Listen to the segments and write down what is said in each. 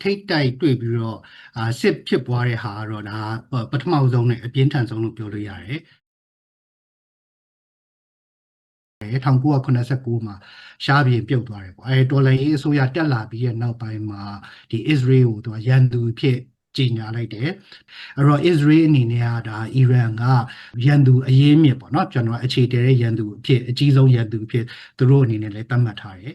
ထိတ်တိုက်တွေ့ပြီးတော့အာစစ်ဖြစ်ပွားတဲ့ဟာကတော့ဒါပထမဆုံးနဲ့အပြင်းထန်ဆုံးလို့ပြောလို့ရတယ်1989မှာရှားပြင်ပြုတ်သွားတယ်ပေါ့အဲတော်လိုင်းရေးအစိုးရတက်လာပြီးရဲ့နောက်ပိုင်းမှာဒီ Israel ကိုသူကရန်သူဖြစ် ကြီးညာလိုက်တယ်အဲ့တော့ Israel အနေနဲ့ကဒါအီရန်ကရန်သူအရေးမြစ်ပေါ့နော်ကျွန်တော်အခြေတည်တဲ့ရန်သူအဖြစ်အကြီးဆုံးရန်သူအဖြစ်သူတို့အနေနဲ့လည်းသတ်မှတ်ထားတယ်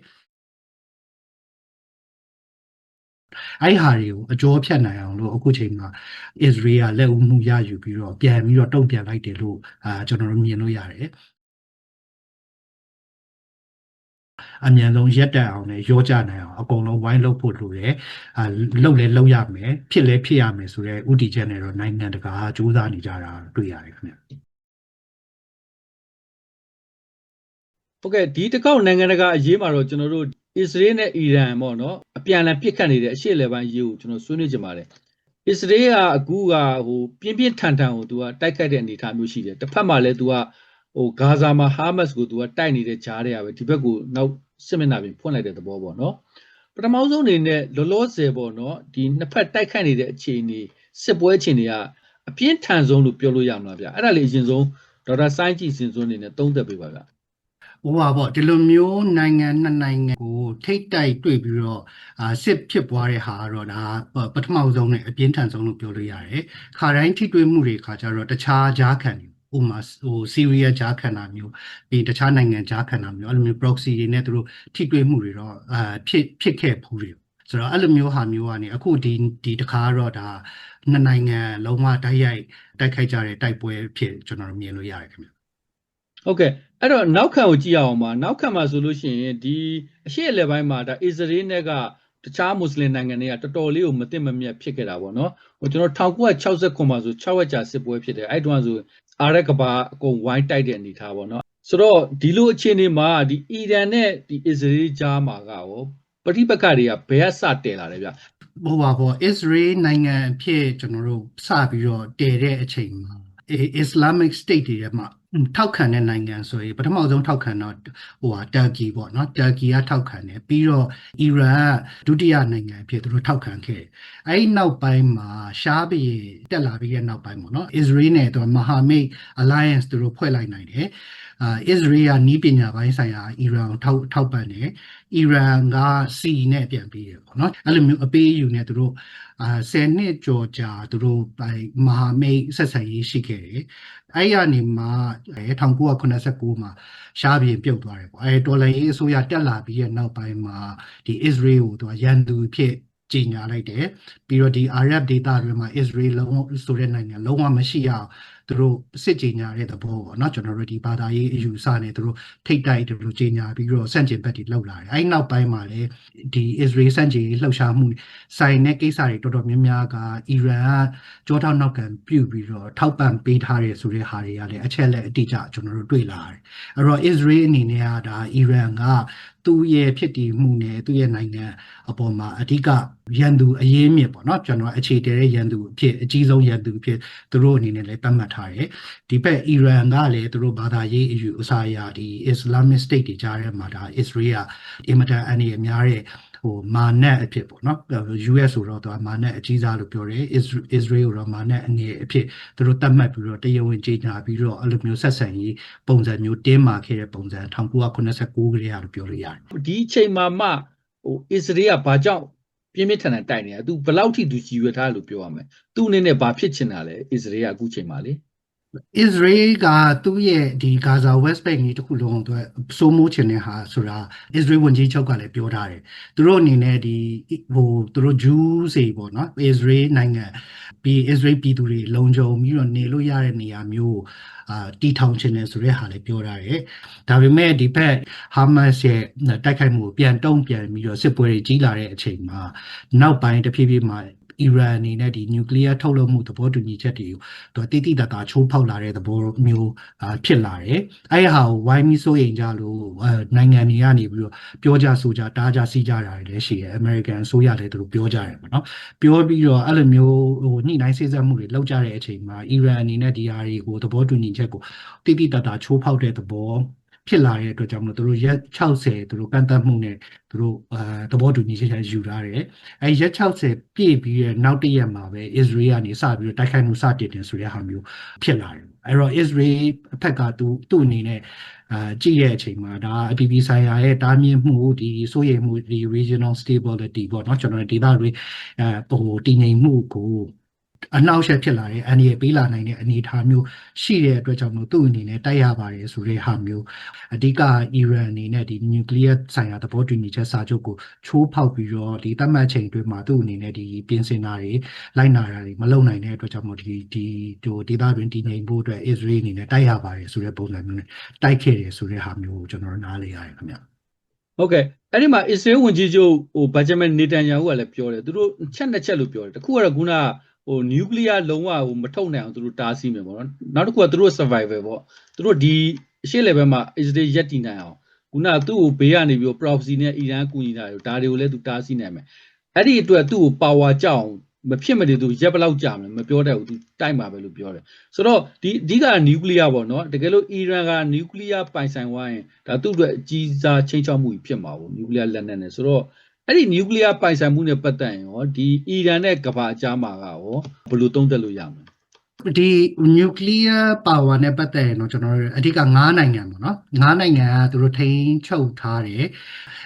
အဲ့ဟာတွေကိုအကျော်ဖြတ်နိုင်အောင်လို့အခုချိန်မှာ Israel ကလက်ဦးမှုရယူပြီးတော့ပြန်ပြီးတော့တုံ့ပြန်လိုက်တယ်လို့အာကျွန်တော်တို့မြင်လို့ရတယ် အမြန်ဆုံးရက်တက်အောင်နဲ့ရောကြနိုင်အောင်အကုန်လုံးဝိုင်းလုပ်ဖို့လိုတယ်အာလုပ်လဲလုပ်ရမယ်ဖြစ်လဲဖြစ်ရမယ်ဆိုတော့ဥတီချက်နဲ့တော့နိုင်ငံတကာကကြိုးစားနေကြတာတွေ့ရတယ်ခင်ဗျဟုတ်ကဲ့ဒီတစ်ခေါက်နိုင်ငံတကာအရေးမှာတော့ကျွန်တော်တို့အစ္စရေးနဲ့အီရန်ပေါ့နော်အပြန်အလှန်ပစ်ခတ်နေတဲ့အရှေ့အလယ်ပိုင်းရေးကိုကျွန်တော်ဆွေးနွေးကြပါတယ်အစ္စရေးကအခုကဟိုပြင်းပြင်းထန်ထန်ကိုသူကတိုက်ခိုက်တဲ့အနေအထားမျိုးရှိတယ်တစ်ဖက်မှာလည်းသူကဟိုဂါဇာမှာဟာမတ်ကိုသူကတိုက်နေတဲ့ဂျားတွေကပဲဒီဘက်ကိုနောက် စစ်မျက်နှာပြင်ဖွင့်လိုက်တဲ့သဘောပေါ့နော်ပထမဆုံးအနေနဲ့လောလောဆယ်ပေါ့နော်ဒီနှစ်ဖက်တိုက်ခိုက်နေတဲ့အခြေအနေစစ်ပွဲအခြေအနေကအပြင်းထန်ဆုံးလို့ပြောလို့ရမလားဗျအဲ့ဒါလေးအရင်ဆုံးဒေါက်တာစိုင်းကြည်စင်စွန်းအနေနဲ့သုံးသပ်ပေးပါဗျဟိုပါပေါ့ဒီလိုမျိုးနိုင်ငံနှစ်နိုင်ငံကိုထိတ်တိုက်တွေ့ပြီးတော့အာစစ်ဖြစ်ပွားတဲ့ဟာကတော့ဒါပထမဆုံးနဲ့အပြင်းထန်ဆုံးလို့ပြောလို့ရတယ်။ခါတိုင်းထိတွေ့မှုတွေခါကြတော့တခြားကြားခံတွေ ဥပမာဟိုဆီးရီးယားကြားခံတာမျိုးပြီးတခြားနိုင်ငံကြားခံတာမျိုးအဲ့လိုမျိုး proxy တွေနဲ့သူတို့ထိတွေ့မှုတွေတော့အာဖြစ်ဖြစ်ခဲ့ဖူးတယ်ဆိုတော့အဲ့လိုမျိုးဟာမျိုးကနေအခုဒီဒီတစ်ခါတော့ဒါနှစ်နိုင်ငံလုံးဝတိုက်ရိုက်တိုက်ခိုက်ကြတဲ့တိုက်ပွဲဖြစ်ကျွန်တော်တို့မြင်လို့ရတယ်ခင်ဗျဟုတ်ကဲ့အဲ့တော့နောက်ခံကိုကြည့်ရအောင်ပါနောက်ခံမှာဆိုလို့ရှိရင်ဒီအရှေ့အလယ်ပိုင်းမှာဒါအစ္စရေးနဲ့ကတခြားမွတ်စလင်နိုင်ငံတွေကတော်တော်လေးကိုမသိမမြတ်ဖြစ်ခဲ့တာပေါ့နော်ဟိုကျွန်တော်1969မှာဆို6ရက်ကြာစစ်ပွဲဖြစ်တယ်အဲ့တုန်းကဆို အာရက်ကဘာအကုန်ဝိုင်းတိုက်တဲ့အနေထားပေါ့နော်ဆိုတော့ဒီလိုအခြေအနေမှာဒီအီရန်နဲ့ဒီအစ္စရေးကြားမှာကရောပဋိပက္ခတွေကဘယ်ကစတည်လာလဲဗျဟိုပါပေါ့ Israel နိုင်ငံအဖြစ်ကျွန်တော်တို့စပြီးတော့တည်တဲ့အချိန်မှာ Islamic State တွေထဲမှာ ထောက်ခံတဲ့နိုင်ငံဆိုရင်ပထမဆုံးထောက်ခံတော့ဟိုဟာတာကီပေါ့နော်တာကီကထောက်ခံတယ်ပြီးတော့အီရန်ကဒုတိယနိုင်ငံအဖြစ်သူတို့ထောက်ခံခဲ့တယ်အဲဒီနောက်ပိုင်းမှာရှားဘီတက်လာပြီးတဲ့နောက်ပိုင်းပေါ့နော် Israel နဲ့သူမဟာမိတ် alliance သူတို့ဖွဲ့လိုက်နိုင်တယ် အာ Israel ကနီးပညာပိုင်းဆိုင်ရာအီရန်ကိုထောက်ထောက်ပံ့တယ်အီရန်ကစီနဲ့ပြန်ပြီးတယ်ပေါ့နော်အဲ့လိုမျိုးအပေးအယူနဲ့သူတို့အာ10နှစ်ကျော်ကြာသူတို့ပိုင်မဟာမိတ်ဆက်ဆံရေးရှိခဲ့တယ်အဲ့ရနေမှာ1989မှာရှားပြင်ပြုတ်သွားတယ်ပေါ့အဲတော်လိုင်းရေးအစိုးရတက်လာပြီးရဲ့နောက်ပိုင်းမှာဒီ Israel ကိုသူကရန်သူဖြစ်ကြီးညာလိုက်တယ်ပြီးတော့ဒီ Arab data တွေမှာ Israel လုံးဆိုတဲ့နိုင်ငံလုံးဝမရှိအောင် သူတို့စစ်ကြေညာတဲ့သဘောပေါ့နော်ကျွန်တော်တို့ဒီဘာသာရေးအယူအဆနဲ့သူတို့ထိတ်တိုက်သူတို့ကြေညာပြီးတော့စန့်ကျင်ဘက်တွေလောက်လာတယ်အဲဒီနောက်ပိုင်းမှာလည်းဒီ Israel စန့်ကျင်လှုပ်ရှားမှုဆိုင်တဲ့ကိစ္စတွေတော်တော်များများကအီရန်ကကြောထောက်နောက်ကန်ပြုတ်ပြီးတော့ထောက်ပံ့ပေးထားတယ်ဆိုတဲ့ဟာတွေကလည်းအချက်လက်အတိအကျကျွန်တော်တို့တွေ့လာတယ်အဲ့တော့ Israel အနေနဲ့ကဒါအီရန်ကသူ့ရဲ့ဖြစ်တည်မှုနဲ့သူ့ရဲ့နိုင်ငံအပေါ်မှာအဓိကရန်သူအရေးမြစ်ပေါ့နော်ကျွန်တော်အခြေတည်တဲ့ရန်သူအဖြစ်အကြီးဆုံးရန်သူအဖြစ်သူတို့အနေနဲ့လည်းသတ်မှတ်ထားတယ်ဒီဘက်အီရန်ကလည်းသူတို့ဘာသာရေးအယူအဆအရဒီ Islamic State တွေကြားထဲမှာဒါ Israel ကအင်မတန်အနေအများတဲ့ ဟိုမာနက်အဖြစ်ပေါ့နော် US ဆိုတော့သူကမာနက်အကြီးစားလို့ပြောတယ် Israel ကိုတော့မာနက်အနေအဖြစ်သူတို့သတ်မှတ်ပြီးတော့တရားဝင်ကြေညာပြီးတော့အဲ့လိုမျိုးဆက်ဆံရေးပုံစံမျိုးတင်းမာခဲ့တဲ့ပုံစံ1989ကလေးရလို့ပြောလို့ရတယ်ဒီအချိန်မှာမှဟို Israel ကဘာကြောင့်ပြင်းပြထန်ထန်တိုက်နေတာ तू ဘယ်လောက်ထိသူကြီးရွယ်ထားလို့ပြောရမလဲ तू အနေနဲ့ဘာဖြစ်ချင်တာလဲ Israel ကအခုချိန်မှာလေ Israel ကသူ့ရဲ့ဒီ Gaza West Bank ကြီးတစ်ခုလုံးအတွက်စိုးမိုးချင်တဲ့ဟာဆိုတာ Israel ဝန်ကြီးချုပ်ကလည်းပြောထားတယ်။သူတို့အနေနဲ့ဒီဟိုသူတို့ Jews တွေပေါ့နော် Israel နိုင်ငံပြီး Israel ပြည်သူတွေလုံခြုံပြီးတော့နေလို့ရတဲ့နေရာမျိုးအာတီထောင်ချင်တယ်ဆိုတဲ့ဟာလည်းပြောထားတယ်။ဒါပေမဲ့ဒီဘက် Hamas ရဲ့တိုက်ခိုက်မှုကိုပြန်တုံ့ပြန်ပြီးတော့စစ်ပွဲတွေကြီးလာတဲ့အချိန်မှာနောက်ပိုင်းတဖြည်းဖြည်းမှာ အီရန်အနေနဲ့ဒီနျူကလ িয়ার ထုတ်လုပ်မှုသဘောတူညီချက်တွေကိုသူတိတိတတ်တာချိုးဖောက်လာတဲ့သဘောမျိုးအာဖြစ်လာတယ်။အဲ့ဟာကိုဝိုင်းပြီးစိုးရိမ်ကြလို့အဲနိုင်ငံတွေကနေပြီးတော့ပြောကြဆိုကြတားကြစီးကြတာတွေလည်းရှိတယ်။ American အစိုးရလည်းသူတို့ပြောကြတယ်ပေါ့နော်။ပြောပြီးတော့အဲ့လိုမျိုးဟိုညှိနှိုင်းစေ့စပ်မှုတွေလုပ်ကြတဲ့အချိန်မှာအီရန်အနေနဲ့ဒီဟာတွေကိုသဘောတူညီချက်ကိုတိတိတတ်တာချိုးဖောက်တဲ့သဘော ဖြစ်လာတဲ့အတွက်ကြောင့်မလို့သူတို့ရက်60သူတို့ကန့်သတ်မှုနဲ့သူတို့အာသဘောတူညီချက်ချက်ယူထားတယ်။အဲရက်60ပြည့်ပြီးတဲ့နောက်တစ်ရက်မှာပဲအစ္စရေးကနေစပြီးတော့တိုက်ခိုက်မှုစတင်တယ်ဆိုတဲ့ဟာမျိုးဖြစ်လာတယ်။အဲတော့အစ္စရေးအဖက်ကသူသူ့အနေနဲ့အာကြည့်တဲ့အချိန်မှာဒါအပြည်ပြည်ဆိုင်ရာရဲ့တားမြစ်မှုဒီစိုးရိမ်မှုဒီ regional stability ပေါ့နော်ကျွန်တော်တို့ဒေသတွေအဲဟိုတည်ငြိမ်မှုကို အနောက်ရှက်ဖြစ်လာတဲ့အန်ဒီရပေးလာနိုင်တဲ့အနေအထားမျိုးရှိတဲ့အတွက်ကြောင့်မို့သူ့အနေနဲ့တိုက်ရပါတယ်ဆိုတဲ့ဟာမျိုးအဓိကအီရန်အနေနဲ့ဒီနျူကလ িয়ার ဆိုင်ရာသဘောတူညီချက်စာချုပ်ကိုချိုးဖောက်ပြီးတော့ဒီသတ်မှတ်ချိန်အတွင်းမှာသူ့အနေနဲ့ဒီပြင်ဆင်တာတွေလိုက်နာတာတွေမလုပ်နိုင်တဲ့အတွက်ကြောင့်မို့ဒီဒီဟိုဒေသတွင်းတည်ငြိမ်ဖို့အတွက်အစ္စရေးအနေနဲ့တိုက်ရပါတယ်ဆိုတဲ့ပုံစံမျိုးနဲ့တိုက်ခဲ့တယ်ဆိုတဲ့ဟာမျိုးကိုကျွန်တော်နားလေရတယ်ခင်ဗျဟုတ်ကဲ့အဲ့ဒီမှာအစ္စရေးဝန်ကြီးချုပ်ဟိုဘတ်ဂျမန်နေတန်ယာဟုကလည်းပြောတယ်သူတို့ချက်နှစ်ချက်လို့ပြောတယ်တစ်ခုကတော့ခုနက ဟိုနျူကလ িয়ার လုံးဝဟိုမထုတ်နိုင်အောင်သူတို့တားဆီးမယ်ပေါ့နော်နောက်တစ်ခုကသူတို့ survival ပေါ့သူတို့ဒီအရှေ့ level မှာ Israel ရက်တည်နိုင်အောင်ခုနကသူ့ကိုဘေးကနေပြီးတော့ proxy နဲ့အီရန်ကူညီတာတွေဒါတွေကိုလည်းသူတားဆီးနိုင်မယ်အဲ့ဒီအတွက်သူ့ကို power ကြောက်အောင်မဖြစ်မနေသူရက်ဘယ်လောက်ကြာမလဲမပြောတတ်ဘူးသူတိုက်မှာပဲလို့ပြောတယ်ဆိုတော့ဒီအဓိကနျူကလ িয়ার ပေါ့နော်တကယ်လို့အီရန်ကနျူကလ িয়ার ပိုင်ဆိုင်သွားရင်ဒါသူ့အတွက်အကြီးစားချိန်ချောက်မှုဖြစ်မှာပေါ့နျူကလ িয়ার လက်နက်နဲ့ဆိုတော့ အဲ့ဒီနျူကလ িয়ার ပိုင်ဆိုင်မှုနဲ့ပတ်သက်ရင်ရောဒီအီရန်နဲ့ကမ္ဘာအကြားမှာကရောဘယ်လိုသုံးသပ်လို့ရမလဲဒီ nuclear power နဲ့ပတ်သက်ရင်တော့ကျွန်တော်တို့အဓိက9နိုင်ငံပေါ့နော်9နိုင်ငံကသူတို့ထိန်းချုပ်ထားတယ်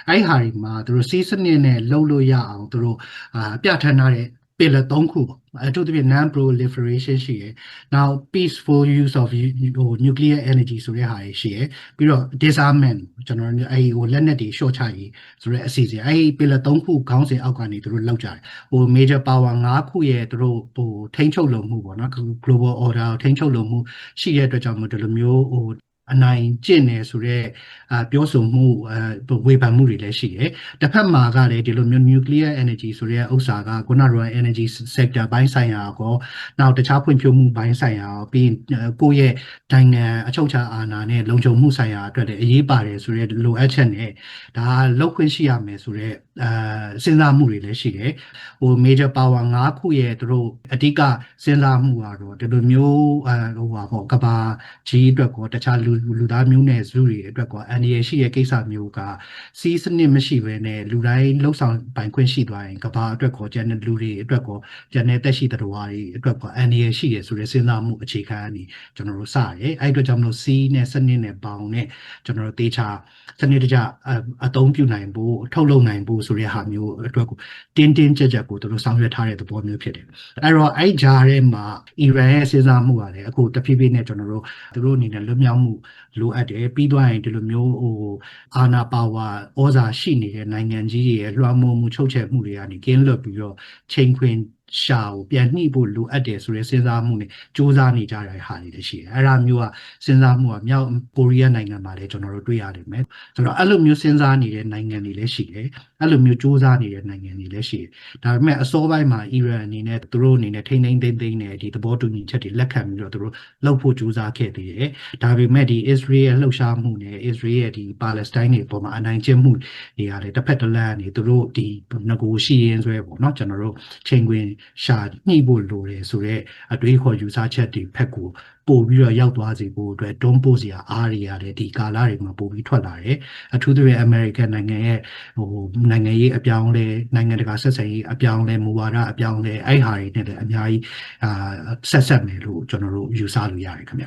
အဲ့ဟာဒီမှာသူတို့စီးစနစ်နဲ့လှုပ်လို့ရအောင်သူတို့အာပြဋ္ဌာန်းထားတဲ့ ပေလ3ခုပေါ့အထူးသဖြင့် non proliferation ရှိရယ် now peaceful use of u- ဟို nuclear energy ဆိုတဲ့ဟာတွေရှိရယ်ပြီးတော့ disarmament ကျွန်တော်တို့အဲ့ဒီဟိုလက်နက်တွေ short ချရေးဆိုတဲ့အစီအစဉ်အဲ့ဒီပေလ3ခုခေါင်းစဉ်အောက်ကနေသူတို့လောက်ကြတယ်ဟို major power 5ခုရဲ့သူတို့ဟိုထိန်းချုပ်လုံမှုပေါ့နော် global order ကိုထိန်းချုပ်လုံမှုရှိတဲ့အတွက်ကြောင့်မို့ဒီလိုမျိုးဟို အနိုင်ကျင့်နေဆိုတော့အာပြောဆိုမှုအဲဝေဖန်မှုတွေလည်းရှိတယ်။တစ်ဖက်မှာကလည်းဒီလိုမျိုး nuclear energy ဆိုတဲ့ဥစ္စာကခုနက energy sector ဘိုင်းဆိုင်ရာကောနောက်တခြားဖွံ့ဖြိုးမှုဘိုင်းဆိုင်ရာကောပြီးရင်ကိုယ့်ရဲ့နိုင်ငံအချုပ်အခြာအာဏာနဲ့လုံခြုံမှုဆိုင်ရာအတွက်လည်းအရေးပါတယ်ဆိုတဲ့လိုအပ်ချက်နဲ့ဒါလောက်ခွင့်ရှိရမယ်ဆိုတော့ အာစဉ်းစားမှုတွေလည်းရှိတယ်။ဟို major power 5ခုရဲ့သူတို့အဓိကစဉ်းစားမှုကတော့ဒီလိုမျိုးအဲဟိုပါပေါ့ကဘာကြီးအတွက်ကောတခြားလူလူသားမျိုးနဲ့ဇုတွေအတွက်ကောအန်ဒီရရှိရဲ့ကိစ္စမျိုးကစီးစနစ်မရှိဘဲနဲ့လူတိုင်းလှုပ်ဆောင်ပိုင်ခွင့်ရှိသွားရင်ကဘာအတွက်ကောကျန်တဲ့လူတွေအတွက်ကောကျန်တဲ့တက်ရှိတော်တွေအတွက်ကောအန်ဒီရရှိရဆိုတဲ့စဉ်းစားမှုအခြေခံအနေကျွန်တော်တို့စရဲအဲ့အတွက်ကြောင့်မလို့စီးနဲ့စနစ်နဲ့ပေါင်နဲ့ကျွန်တော်တို့တေချာစနစ်တကျအသုံးပြုနိုင်ဖို့ထုတ်လုပ်နိုင်ဖို့ဆိုတဲ့ဟာမျိုးအတွက်ကိုတင်းတင်းကြပ်ကြပ်ကိုသူတို့ဆောင်ရွက်ထားတဲ့သဘောမျိုးဖြစ်တယ်အဲ့တော့အဲ့ဂျားထဲမှာအီရန်ရဲ့စဉ်းစားမှုကလည်းအခုတဖြည်းဖြည်းနဲ့ကျွန်တော်တို့သူတို့အနေနဲ့လွတ်မြောက်မှုလိုအပ်တယ်ပြီးသွားရင်ဒီလိုမျိုးဟိုအာနာပါဝါဩဇာရှိနေတဲ့နိုင်ငံကြီးတွေရဲ့လွှမ်းမိုးမှုချုပ်ချယ်မှုတွေကနေကင်းလွတ်ပြီးတော့ချိန်ခွင်ရှာကိုပြန်နှိဖို့လိုအပ်တယ်ဆိုတဲ့စဉ်းစားမှုနဲ့စူးစမ်းနေကြတဲ့ဟာတွေလည်းရှိတယ်အဲ့ဒါမျိုးကစဉ်းစားမှုကမြောက်ကိုရီးယားနိုင်ငံမှာလည်းကျွန်တော်တို့တွေ့ရတယ်မယ်ဆိုတော့အဲ့လိုမျိုးစဉ်းစားနေတဲ့နိုင်ငံတွေလည်းရှိတယ် အဲ့လိုမျိုးစူးစမ်းနေတဲ့နိုင်ငံတွေလည်းရှိတယ်ဒါပေမဲ့အစောပိုင်းမှာအီရန်အနေနဲ့သူတို့အနေနဲ့ထိမ့်ထိမ့်သိမ့်သိမ့်နဲ့ဒီသဘောတူညီချက်တွေလက်ခံပြီးတော့သူတို့လှုပ်ဖို့စူးစမ်းခဲ့သေးတယ်ဒါပေမဲ့ဒီ Israel ရဲ့လှုပ်ရှားမှုနဲ့ Israel ရဲ့ဒီ Palestine တွေပေါ်မှာအနိုင်ကျင့်မှုတွေရတယ်တစ်ဖက်တစ်လမ်းနေသူတို့ဒီငကိုရှိရင်းဆွဲပေါ့နော်ကျွန်တော်တို့ချိန်ခွင်ရှာညှိဖို့လိုတယ်ဆိုတော့အတွေးခေါ်ယူဆချက်တွေဖက်ကို ပို့ပြီးတော့ရောက်သွားစေဖို့အတွက်တွန်းပို့စရာအားတွေရတယ်ဒီကာလတွေမှာပို့ပြီးထွက်လာတယ်အထူးသဖြင့် American နိုင်ငံရဲ့ဟိုနိုင်ငံရေးအပြောင်းလဲနိုင်ငံတကာဆက်ဆံရေးအပြောင်းလဲမူဝါဒအပြောင်းလဲအဲ့ဟာတွေနဲ့လည်းအများကြီးအာဆက်ဆက်မယ်လို့ကျွန်တော်တို့ယူဆလို့ရတယ်ခင်ဗျ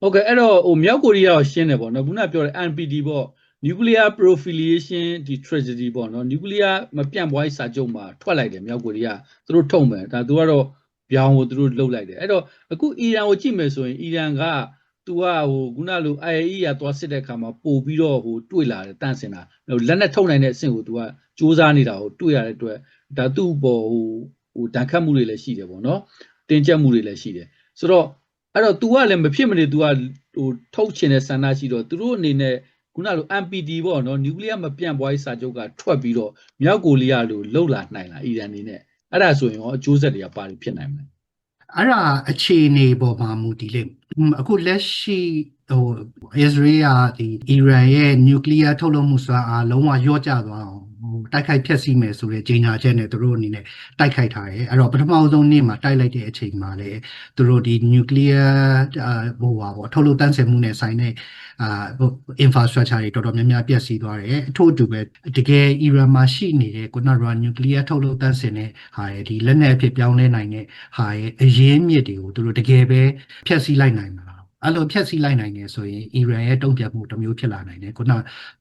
ဟုတ်ကဲ့အဲ့တော့ဟိုမြောက်ကိုရီးယားကိုရှင်းတယ်ပေါ့နော်ခုနပြောတဲ့ NPT ပေါ့ nuclear proliferation ဒီ tragedy ပေါ့နော် nuclear မပြန့်ပွားရေးစာချုပ်မှာထွက်လိုက်တယ်မြောက်ကိုရီးယားသူတို့ထုံမယ်ဒါသူကတော့ ပြောင်းကိုသူတို့လှုပ်လိုက်တယ်အဲ့တော့အခုအီရန်ကိုကြည့်မယ်ဆိုရင်အီရန်ကသူကဟိုခုနလို IAEA ကသွားစစ်တဲ့အခါမှာပို့ပြီးတော့ဟိုတွေ့လာတယ်တန့်စင်တာလက်နဲ့ထုတ်နိုင်တဲ့အဆင့်ကိုသူကစူးစမ်းနေတာကိုတွေ့ရတဲ့အတွက်ဒါသူ့ဘောဟိုဟိုတန်ခတ်မှုတွေလည်းရှိတယ်ပေါ့နော်တင်ကျပ်မှုတွေလည်းရှိတယ်ဆိုတော့အဲ့တော့ तू ကလည်းမဖြစ်မနေ तू ကဟိုထုတ်ချင်တဲ့ဆန္ဒရှိတော့သူတို့အနေနဲ့ခုနလို MPT ပေါ့နော်နျူကလ িয়ার မပြန့်ပွားရေးစာချုပ်ကထွက်ပြီးတော့မြောက်ကိုရီးယားလိုလှုပ်လာနိုင်လားအီရန်အနေနဲ့ အဲ့ဒါဆိုရင်ရောအကျိုးဆက်တွေကပါဖြစ်နိုင်မလဲအဲ့ဒါအခြေအနေပေါ်မှာမူတည်လိမ့်မယ်အခုလက်ရှိဟိုအစ္စရေးကဒီအီရန်ရဲ့နျူကလ িয়ার ထုတ်လုပ်မှုစွမ်းအားလုံးဝရော့ကျသွားအောင်ဟို တိုက်ခိုက်ဖျက်ဆီးမယ်ဆိုတဲ့ကြေညာချက်နဲ့သူတို့အနေနဲ့တိုက်ခိုက်ထားတယ်အဲ့တော့ပထမဆုံးနေ့မှာတိုက်လိုက်တဲ့အချိန်မှာလည်းသူတို့ဒီ nuclear ဟိုပါပေါ့ထုတ်လုပ်တန်းဆယ်မှုနဲ့ဆိုင်တဲ့အာ infrastructure တွေတော်တော်များများပျက်စီးသွားတယ်အထို့အတူပဲတကယ်အီရန်မှာရှိနေတဲ့ကွနရာ nuclear ထုတ်လုပ်တန်းဆယ်နဲ့ဟာရဲ့ဒီလက်နက်အဖြစ်ပြောင်းလဲနိုင်တဲ့ဟာရဲ့အရင်းမြစ်တွေကိုသူတို့တကယ်ပဲဖျက်ဆီးလိုက်နိုင်မှာ အဲ့လိုဖျက်ဆီးလိုက်နိုင်နေဆိုရင်အီရန်ရဲ့တုံ့ပြန်မှုတစ်မျိုးဖြစ်လာနိုင်တယ်ခုန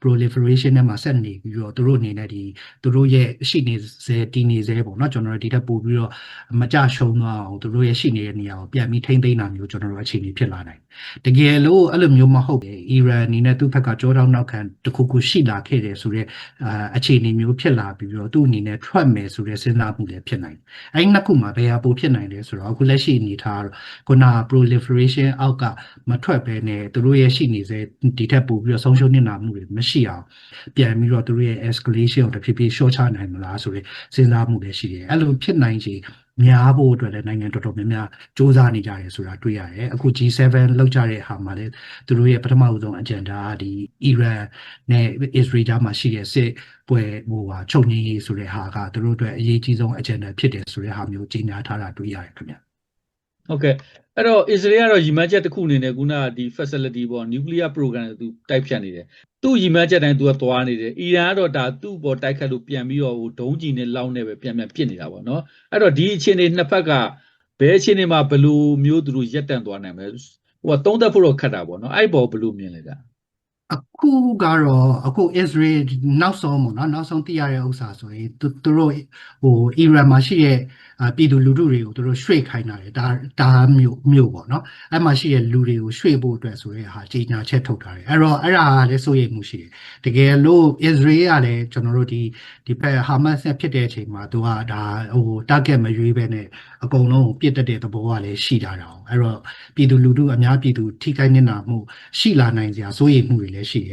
proliferation နဲ့မှာဆက်နေပြီးတော့သူတို့အနေနဲ့ဒီသူတို့ရဲ့ရှိနေစေတည်နေစေပေါ့နော်ကျွန်တော်တို့ဒီထက်ပိုပြီးတော့မကြရှုံးသွားအောင်သူတို့ရဲ့ရှိနေတဲ့နေရာကိုပြန်ပြီးထိမ့်သိမ်းတာမျိုးကျွန်တော်တို့အခြေအနေဖြစ်လာနိုင်တယ်တကယ်လို့အဲ့လိုမျိုးမဟုတ်ဘူးအီရန်အနေနဲ့သူ့ဘက်ကကြောတောင်းနောက်ခံတစ်ခုခုရှိလာခဲ့တယ်ဆိုတော့အာအခြေအနေမျိုးဖြစ်လာပြီးတော့သူ့အနေနဲ့ထွက်မယ်ဆိုတဲ့စဉ်းစားမှုလည်းဖြစ်နိုင်တယ်အဲ့ဒီနှစ်ခုမှာဘယ်ဟာပိုဖြစ်နိုင်လဲဆိုတော့အခုလက်ရှိအနေထားတော့ခုန proliferation အောက်ကမထွက်ဘဲနဲ့သူတို့ရဲ့ရှိနေစေဒီထက်ပိုပြီးတော့ဆုံးရှုံးနေတာမှုတွေမရှိအောင်ပြန်ပြီးတော့သူတို့ရဲ့ escalation ကိုတဖြည်းဖြည်း short ချနိုင်မလားဆိုတဲ့စဉ်းစားမှုလည်းရှိတယ်အဲ့လိုဖြစ်နိုင်ချေများဖို့အတွက်လည်းနိုင်ငံတော်တော်များများစ조사နေကြတယ်ဆိုတာတွေ့ရတယ်အခု G7 လောက်ကြတဲ့ဟာမှာလည်းသူတို့ရဲ့ပထမဆုံး agenda ကဒီ Iran နဲ့ Israel ကြားမှာရှိတဲ့စစ်ပွဲဟိုဟာချုပ်ငြိမ်းရေးဆိုတဲ့ဟာကသူတို့အတွက်အရေးကြီးဆုံး agenda ဖြစ်တယ်ဆိုတဲ့ဟာမျိုးကြီးညာထားတာတွေ့ရတယ်ခင်ဗျဟုတ်ကဲ့ အဲ့တော့ Israel ကတော့ရည်မှန်းချက်တစ်ခုအနေနဲ့ခုနကဒီ facility ပေါ့ nuclear program တွေသူတိုက်ဖြတ်နေတယ်သူ့ရည်မှန်းချက်တိုင်းသူကသွားနေတယ်အီရန်ကတော့ဒါသူ့ပေါ်တိုက်ခတ်လို့ပြန်ပြီးတော့ဟိုဒုံးကျည်နဲ့လောင်းနေပဲပြန်ပြန်ပစ်နေတာပေါ့နော်အဲ့တော့ဒီအခြေအနေနှစ်ဖက်ကဘယ်အခြေအနေမှာဘယ်လိုမျိုးသူတို့ရက်တန့်သွားနိုင်မလဲဟိုကသုံးသက်ဖို့တော့ခက်တာပေါ့နော်အဲ့ပေါ်ဘယ်လိုမြင်လဲဒါအ ခုကတော့အခု Israel နောက်ဆုံးပေါ့နော်နောက်ဆုံးသိရတဲ့ဥစ္စာဆိုရင်သူသူတို့ဟို Iran မှာရှိတဲ့အာပြည်သူလူထုတွေကိုသူတို့ရွှေ့ခိုင်းတာတယ်ဒါဒါမျိုးမျိုးပေါ့နော်အဲ့မှာရှိတဲ့လူတွေကိုရွှေ့ဖို့အတွက်ဆိုတဲ့ဟာကြီးညာချက်ထုတ်ထားတယ်အဲ့တော့အဲ့ဒါကလည်းစိုးရိမ်မှုရှိတယ်တကယ်လို့ Israel ကလည်းကျွန်တော်တို့ဒီဒီဘက် Hamas နဲ့ဖြစ်တဲ့အချိန်မှာသူကဒါဟို target မရွေးဘဲနဲ့အကုန်လုံးကိုပြစ်တက်တဲ့သဘောကလည်းရှိတာတောင်အဲ့တော့ပြည်သူလူထုအများပြည်သူထိခိုက်နေတာမှုရှိလာနိုင်စရာစိုးရိမ်မှုတွေလည်းရှိတယ်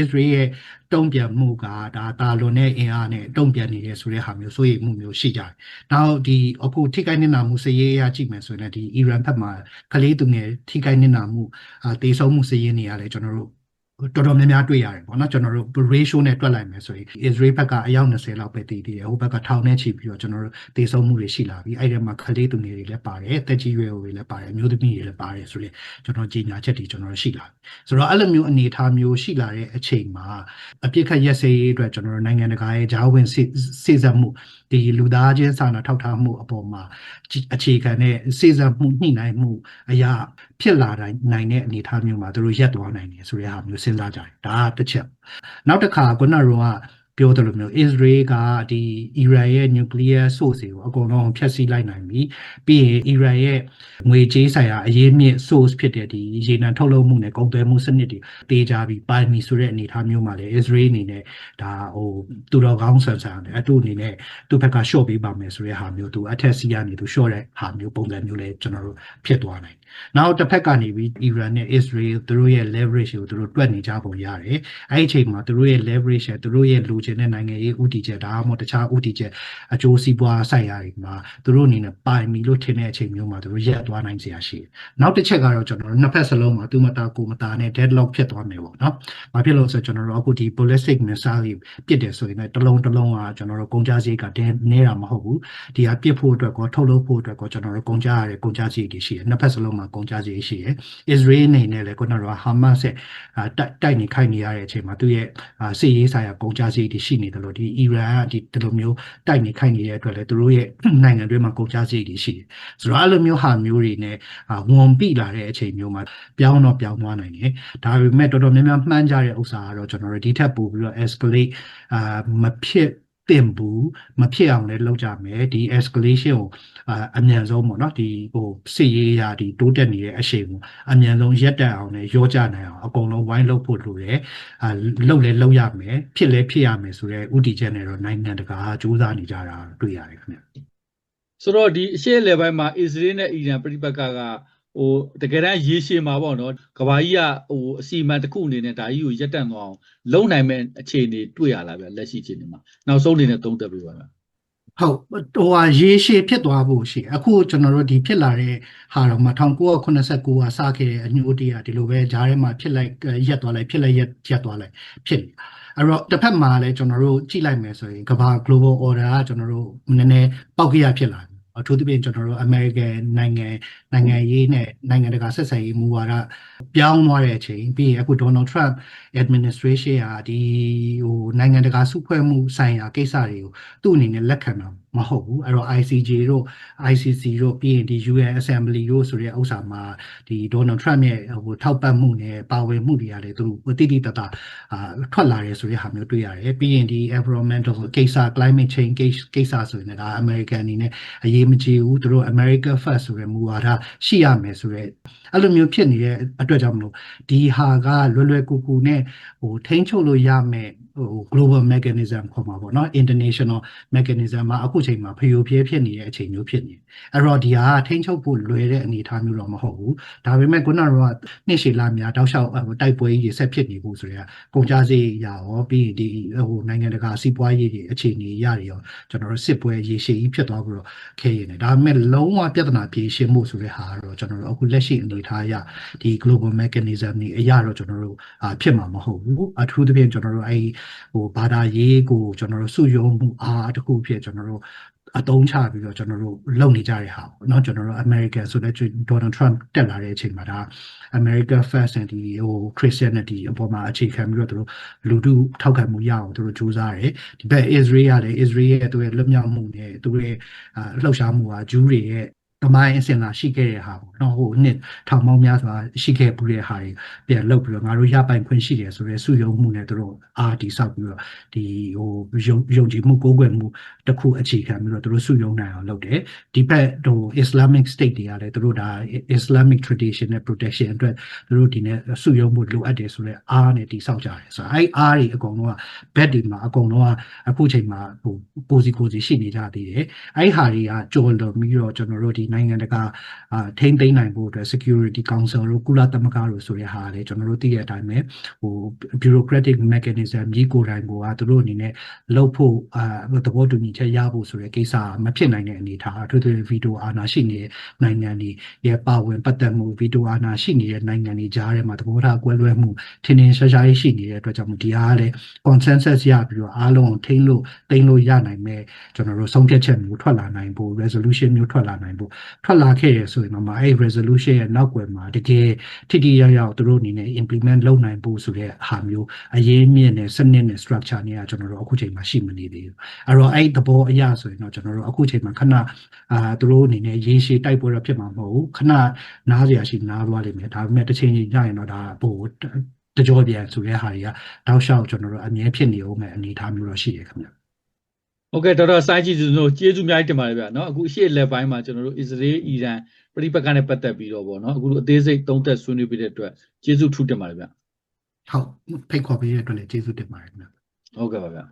Israel ရဲ့တုံ့ပြန်မှုကဒါတာလွန်တဲ့အင်အားနဲ့တုံ့ပြန်နေတယ်ဆိုတဲ့ဟာမျိုးစိုးရိမ်မှုမျိုးရှိကြတယ်။နောက်ဒီအခုထိခိုက်နေတာမှုစည်ရေးအရကြည့်မယ်ဆိုရင်လည်းဒီအီရန်ဘက်မှာကလေးသူငယ်ထိခိုက်နေတာမှုအာတေဆုံးမှုစည်ရေးနေရလဲကျွန်တော်တို့ တော်တော်များများတွေ့ရတယ်ပေါ့နော်ကျွန်တော်တို့ ratio နဲ့တွက်လိုက်မယ်ဆိုရင် Israel ဘက်ကအယောက်20လောက်ပဲတည်တည်တယ်ဟိုဘက်ကထောင်နဲ့ချီပြီးတော့ကျွန်တော်တို့တေဆုံးမှုတွေရှိလာပြီအဲ့ဒီမှာကလေးသူငယ်တွေလည်းပါတယ်တက်ကြီးရွယ်တွေလည်းပါတယ်အမျိုးသမီးတွေလည်းပါတယ်ဆိုရင်ကျွန်တော်ကြီးညာချက်တွေကျွန်တော်တို့ရှိလာပြီဆိုတော့အဲ့လိုမျိုးအနေအထားမျိုးရှိလာတဲ့အချိန်မှာအပြစ်ခတ်ရက်စဲရေးအတွက်ကျွန်တော်တို့နိုင်ငံတကာရဲ့ဂျာဝင်စေစေစပ်မှု ဒီလူသားချင်းစာနာထောက်ထားမှုအပေါ်မှာအခြေခံတဲ့စေစပ်မှုညှိနှိုင်းမှုအရာဖြစ်လာနိုင်နိုင်တဲ့အနေအထားမျိုးမှာသူတို့ရက်သွားနိုင်တယ်ဆိုတဲ့ဟာမျိုးစဉ်းစားကြတယ်ဒါကတစ်ချက်နောက်တစ်ခါခုနကတော့ ပြောတယ်လို့မျိုး Israel ကဒီ Iran ရဲ့ nuclear source တွေကိုအကုန်လုံးဖျက်ဆီးလိုက်နိုင်ပြီပြီးရင် Iran ရဲ့ငွေကြေးဆိုင်ရာအရေးမြင့် source ဖြစ်တဲ့ဒီရေနံထုတ်လုပ်မှုနဲ့ကုန်သွယ်မှုစနစ်တွေတေးကြပြီးပိုင်ပြီဆိုတဲ့အနေအထားမျိုးမှာလေ Israel အနေနဲ့ဒါဟိုသူတော်ကောင်းဆန်ဆန်တယ်အတူအနေနဲ့သူ့ဘက်က short ပေးပါမယ်ဆိုတဲ့ဟာမျိုးသူအထက်စီကနေသူ short တဲ့ဟာမျိုးပုံစံမျိုးလည်းကျွန်တော်တို့ဖြစ်သွားနိုင် နောက်တစ်ဖက်ကနေပြီး Iran နဲ့ Israel သူတို့ရဲ့ leverage ကိုသူတို့တွက်နေကြပုံရတယ်အဲ့ဒီအချိန်မှာသူတို့ရဲ့ leverage နဲ့သူတို့ရဲ့လိုချင်တဲ့နိုင်ငံရေးဥတီချက်ဒါမှမဟုတ်တခြားဥတီချက်အကျိုးစီးပွားဆိုင်ရာတွေမှာသူတို့အနေနဲ့ပိုင်ပြီလို့ထင်တဲ့အချိန်မျိုးမှာသူတို့ရက်သွားနိုင်စရာရှိတယ်နောက်တစ်ချက်ကတော့ကျွန်တော်တို့နှစ်ဖက်စလုံးမှာသူမတာကိုမတာနဲ့ deadlock ဖြစ်သွားမယ်ပေါ့နော်။ဘာဖြစ်လို့ဆိုကျွန်တော်တို့အခုဒီ ballistic missile တွေပြစ်တယ်ဆိုရင်လည်းတစ်လုံးတစ်လုံးကကျွန်တော်တို့ကုန်ကြစရိတ်ကတင်းနေတာမဟုတ်ဘူး။ဒီဟာပြစ်ဖို့အတွက်ကောထုတ်လုပ်ဖို့အတွက်ကောကျွန်တော်တို့ကုန်ကြရတဲ့ကုန်ကြစရိတ်တွေရှိတယ်။နှစ်ဖက်စလုံးမှာကုန်ကြစရိတ်ရှိတယ်။ Israel အနေနဲ့လည်းခုနက Hamas ရဲ့တိုက်တိုက်နေခိုက်နေရတဲ့အချိန်မှာသူရဲ့စစ်ရေးဆိုင်ရာကုန်ကြစရိတ်တွေရှိနေတယ်လို့ဒီ Iran ကဒီဒီလိုမျိုးတိုက်နေခိုက်နေတဲ့အတွက်လည်းသူတို့ရဲ့နိုင်ငံတွင်းမှာကုန်ကြစရိတ်တွေရှိတယ်။ဆိုတော့အဲ့လိုမျိုးဟာမျိုးတွေနဲ့ဝန်ပိလာတဲ့အချိန်မျိုးမှာပြောင်းတော့ပြောင်းသွားနိုင်တယ်။ဒါပေမဲ့တော်တော်များများမှန်းကြတဲ့ဥစ္စာကတော့ကျွန်တော်တို့ဒီထက်ပိုပြီးတော့ escalate အာမဖြစ် တင်ဘူးမဖြစ်အောင်လည်းလုပ်ကြမယ်ဒီ escalation ကိုအာအမြန်ဆုံးပေါ့နော်ဒီဟိုစစ်ရေးရာဒီတိုးတက်နေတဲ့အရှိန်ကိုအမြန်ဆုံးရက်တက်အောင်လည်းရောကြနိုင်အောင်အကုန်လုံးဝိုင်းလုပ်ဖို့လိုတယ်အာလုပ်လည်းလုပ်ရမယ်ဖြစ်လည်းဖြစ်ရမယ်ဆိုတော့ဥတီချက်နဲ့တော့နိုင်ငံတကာကစူးစမ်းနေကြတာတွေ့ရတယ်ခင်ဗျဆိုတော့ဒီအရှေ့အလယ်ပိုင်းမှာအစ္စရေးနဲ့အီရန်ပြိပက္ခက ဟိုတကယ်တမ်းရေရှည်မှာပေါ့နော်ကဘာကြီးကဟိုအစီအမံတစ်ခုအနေနဲ့ဒါကြီးကိုရက်တန့်သွားအောင်လုံနိုင်မဲ့အခြေအနေတွေ့ရလားဗျလက်ရှိအခြေအနေမှာနောက်ဆုံးအနေနဲ့သုံးသပ်ပေးပါဗျဟုတ်ဟိုဟာရေရှည်ဖြစ်သွားဖို့ရှိတယ်အခုကျွန်တော်တို့ဒီဖြစ်လာတဲ့ဟာတော့မှ1989ကစခဲ့တဲ့အညိုတရားဒီလိုပဲဂျားထဲမှာဖြစ်လိုက်ရက်သွားလိုက်ဖြစ်လိုက်ရက်ရက်သွားလိုက်ဖြစ်နေအဲ့တော့တစ်ဖက်မှာလည်းကျွန်တော်တို့ကြည့်လိုက်မယ်ဆိုရင်ကမ္ဘာ global order ကကျွန်တော်တို့နည်းနည်းပောက်ကြရဖြစ်လာတယ် အထူးသဖြင့်ကျွန်တော်တို့ American နိုင်ငံနိုင်ငံရေးနဲ့နိုင်ငံတကာဆက်ဆံရေးမူဝါဒပြောင်းသွားတဲ့အချိန်ပြီးရင်အခု Donald Trump administration ဟာဒီဟိုနိုင်ငံတကာစုဖွဲ့မှုဆိုင်ရာကိစ္စတွေကိုသူ့အနေနဲ့လက်ခံမှာ မဟုတ်ဘူးအဲ့တော့ ICJ တို့ ICC တို့ပြီးရင်ဒီ UN Assembly တို့ဆိုတဲ့ဥစ္စာမှာဒီ Donald Trump ရဲ့ဟိုထောက်ပံ့မှုနဲ့ပါဝင်မှုတွေကလည်းသူတို့တိတိတတ်အာထွက်လာရဲဆိုတဲ့ဟာမျိုးတွေ့ရတယ်ပြီးရင်ဒီ environmental ကိစ္စ climate change ကိစ္စဆိုရင်ဒါ American အနေနဲ့အရေးမကြီးဘူးသူတို့ America First ဆိုတဲ့မူဝါဒရှိရမယ်ဆိုတဲ့အဲ့လိုမျိုးဖြစ်နေတဲ့အတွက်ကြောင့်မလို့ဒီဟာကလွယ်လွယ်ကူကူနဲ့ဟိုထိန်းချုပ်လို့ရမယ်ဟို global mechanism ခေါ်မှာပေါ့နော် international mechanism မှာအခုချိန်မှာဖျို့ဖျဲဖြစ်နေတဲ့အချိန်မျိုးဖြစ်နေအဲ့တော့ဒီဟာထိန်းချုပ်ဖို့လွယ်တဲ့အနေအထားမျိုးတော့မဟုတ်ဘူးဒါပေမဲ့ခုနကတော့နှစ်ရှည်လာများတောက်လျှောက်တိုက်ပွဲကြီးဆက်ဖြစ်နေဖို့ဆိုတဲ့ကုန်ကြစည်ရရောပြီးရင်ဒီဟိုနိုင်ငံတကာစီးပွားရေးတွေအခြေအနေရတွေရောကျွန်တော်တို့စစ်ပွဲရေရှည်ကြီးဖြစ်သွားပြီးတော့ခဲရင်တယ်ဒါပေမဲ့လုံးဝပြဿနာဖြေရှင်းမှုဆိုတဲ့ဟာကတော့ကျွန်တော်တို့အခုလက်ရှိအနေအထားအရဒီ global mechanism တွေအရာတော့ကျွန်တော်တို့အာဖြစ်မှာမဟုတ်ဘူးအထူးသဖြင့်ကျွန်တော်တို့အဲဟိုဘာသာရေးကိုကျွန်တော်တို့စုယုံမှုအားတစ်ခုဖြစ်ကျွန်တော်တို့ အတုံးချပြီးတော့ကျွန်တော်တို့လုပ်နေကြတဲ့ဟာပေါ့เนาะကျွန်တော်တို့ American ဆိုတဲ့ Donald Trump တက်လာတဲ့အချိန်မှာဒါ America First and ဒီဟို Christianity အပေါ်မှာအခြေခံပြီးတော့သူတို့လူထုထောက်ခံမှုရအောင်သူတို့ကြိုးစားတယ်ဒီဘက် Israel ကလည်း Israel ရဲ့သူရဲ့လွတ်မြောက်မှုနဲ့သူရဲ့အာလှုပ်ရှားမှုကဂျူးတွေရဲ့ တမိုင်းအစင်လာရှိခဲ့တဲ့ဟာပေါ့နော်ဟိုနှစ်ထောင်ပေါင်းများစွာရှိခဲ့ပူတဲ့ဟာတွေပြန်လှုပ်ပြီးတော့ငါတို့ရပိုင်ခွင့်ရှိတယ်ဆိုရဲစုယုံမှုနဲ့သူတို့အာတီဆောက်ပြီးတော့ဒီဟိုယုံယုံကြည်မှုကိုးကွယ်မှုတစ်ခုအခြေခံပြီးတော့သူတို့စုယုံနိုင်အောင်လုပ်တယ်ဒီဘက်ဟို Islamic State တွေကလည်းသူတို့ဒါ Islamic tradition နဲ့ protection အတွက်သူတို့ဒီနဲ့စုယုံမှုလိုအပ်တယ်ဆိုတော့အားနဲ့တီဆောက်ကြတယ်ဆိုတော့အဲ့အားတွေအကုန်လုံးကဘက်ဒီမှာအကုန်လုံးကအခုချိန်မှာဟိုကိုစီကိုစီရှိနေကြသေးတယ်အဲ့ဟာတွေကကြော်လွန်ပြီးတော့ကျွန်တော်တို့ဒီနိုင်ငံတကာအာထိမ့်သိမ်းနိုင်ဖို့အတွက် security council တို့ကုလသမဂ္ဂတို့ဆိုတဲ့ဟာလည်းကျွန်တော်တို့သိရတဲ့အတိုင်းပဲဟို bureaucratic mechanism ကြီးကိုယ်တိုင်ကသူတို့အနေနဲ့လုပ်ဖို့အာသဘောတူညီချက်ရဖို့ဆိုတဲ့ကိစ္စမဖြစ်နိုင်တဲ့အနေအထားအထူးသဖြင့်ဗီတိုအာဏာရှိနေတဲ့နိုင်ငံတွေရဲ့ပါဝင်ပတ်သက်မှုဗီတိုအာဏာရှိနေတဲ့နိုင်ငံတွေကြားထဲမှာသဘောထားကွဲလွဲမှုထင်ထင်ရှားရှားရှိနေတဲ့အတွက်ကြောင့်ဒီအားလည်း consensus ရပြီးတော့အားလုံးထိန်းလို့သိမ်းလို့ရနိုင်မဲ့ကျွန်တော်တို့ဆုံးဖြတ်ချက်မျိုးထွက်လာနိုင်ဖို့ resolution မျိုးထွက်လာနိုင်ဖို့ထွက်လာခဲ့ရဆိုရင်တော့အဲ့ resolution ရဲ့နောက်ွယ်မှာတကယ်ထိထိရောက်ရောက်သူတို့အနေနဲ့ implement လုပ်နိုင်ဖို့ဆိုတဲ့ဟာမျိုးအရေးမြင့်တဲ့စနစ်နဲ့ structure နဲ့ကကျွန်တော်တို့အခုချိန်မှာရှိမနေသေးဘူးအဲ့တော့အဲ့သဘောအရဆိုရင်တော့ကျွန်တော်တို့အခုချိန်မှာခဏအာသူတို့အနေနဲ့ရေရှည်တိုက်ပွဲတော့ဖြစ်မှာမဟုတ်ဘူးခဏနားစရာရှိနားသွားလိမ့်မယ်ဒါပေမဲ့တစ်ချိန်ချိန်ညရင်တော့ဒါပို့တကြောပြန်ဆိုတဲ့ဟာတွေကတောက်လျှောက်ကျွန်တော်တို့အမြဲဖြစ်နေအောင်မဲ့အနေအထားမျိုးတော့ရှိတယ်ခင်ဗျ โอเคဒေါက်တာစိုင်းကြည်စုတို့ကျေးဇူးအများကြီးတင်ပါတယ်ဗျာเนาะအခုအရှိလက်ပိုင်းမှာကျွန်တော်တို့အစ္စရေးအီရန်ပြိပက္ခနဲ့ပတ်သက်ပြီးတော့ဗောနော်အခုလိုအသေးစိတ်သုံးသက်ဆွေးနွေးပြတဲ့အတွက်ကျေးဇူးထူးတင်ပါတယ်ဗျာ ဟုတ်ဖိတ်ခေါ်ပေးတဲ့အတွက်လည်းကျေးဇူးတင်ပါတယ်ခင်ဗျ ဟုတ်ကဲ့ပါဗျာ